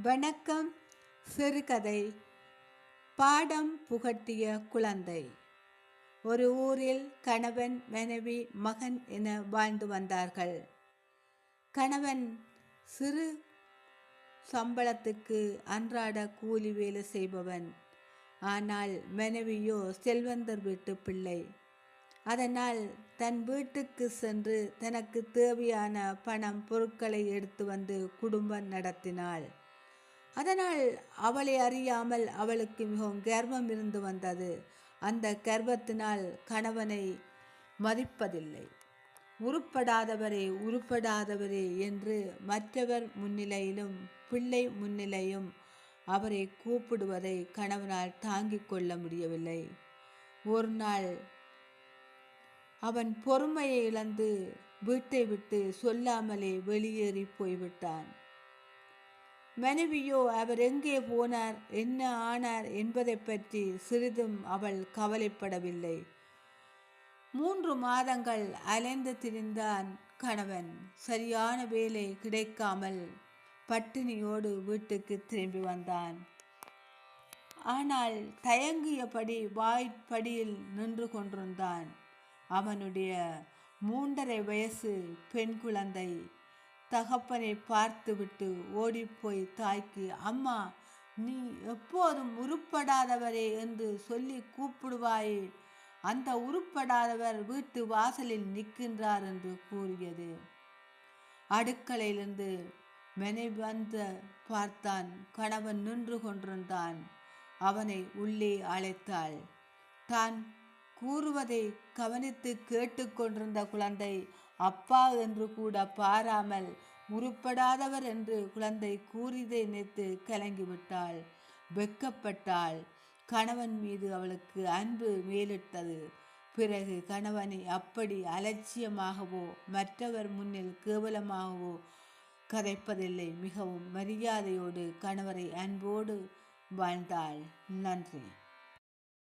வணக்கம் சிறுகதை. பாடம் புகட்டிய குழந்தை. ஒரு ஊரில் கணவன் மனைவி மகன் என வாழ்ந்து வந்தார்கள். கணவன் சிறு சம்பளத்துக்கு அன்றாட கூலி வேலை செய்பவன். ஆனால் மனைவியோ செல்வந்தர் வீட்டு பிள்ளை. அதனால் தன் வீட்டுக்கு சென்று தனக்கு தேவையான பணம் பொருட்களை எடுத்து வந்து குடும்பம் நடத்தினாள். அதனால் அவளை அறியாமல் அவளுக்கு மிகவும் கர்வம் இருந்து வந்தது. அந்த கர்வத்தினால் கணவனை மதிப்பதில்லை. உருப்படாதவரே உருப்படாதவரே என்று மற்றவர் முன்னிலையிலும் பிள்ளை முன்னிலையும் அவரை கூப்பிடுவதை கணவனால் தாங்கிக் கொள்ள முடியவில்லை. ஒரு நாள் அவன் பொறுமையை இழந்து வீட்டை விட்டு சொல்லாமலே வெளியேறி போய்விட்டான். மனைவியோ அவர் எங்கே போனார் என்ன ஆனார் என்பதை பற்றி சிறிதும் அவள் கவலைப்படவில்லை. மூன்று மாதங்கள் அலைந்து திரிந்தான் கணவன். சரியான வேலை கிடைக்காமல் பட்டினியோடு வீட்டுக்கு திரும்பி வந்தான். ஆனால் தயங்கியபடி வாய்ப்படியில் நின்று கொண்டிருந்தான். அவனுடைய மூன்றரை வயசு பெண் குழந்தை. தகப்பனை பார்த்துவிட்டு ஓடிப்போய் தாய்க்கு அம்மா நீ எப்போதும் உருப்படாதவரே என்று சொல்லி கூப்பிடுவாயே. அந்த உருப்படாதவர் வீட்டு வாசலில் நிற்கின்றார் என்று கூறியது. அடுக்கலையிலிருந்து மெனை வந்த பார்த்தான். கணவன் நின்று கொண்டிருந்தான். அவனை உள்ளே அழைத்தாள். தான் கூறுவதை கவனித்து கேட்டுக்கொண்டிருந்த குழந்தை அப்பா என்று கூட பாராமல் உருப்படாதவர் என்று குழந்தை கூறியதை நினைத்து கலங்கிவிட்டாள் வெக்கப்பட்டாள் கணவன் மீது அவளுக்கு அன்பு மேலிட்டது. பிறகு கணவனை அப்படி அலட்சியமாகவோ மற்றவர் முன்னில் கேவலமாகவோ கதைப்பதில்லை. மிகவும் மரியாதையோடு கணவரை அன்போடு வாழ்ந்தாள். நன்றி.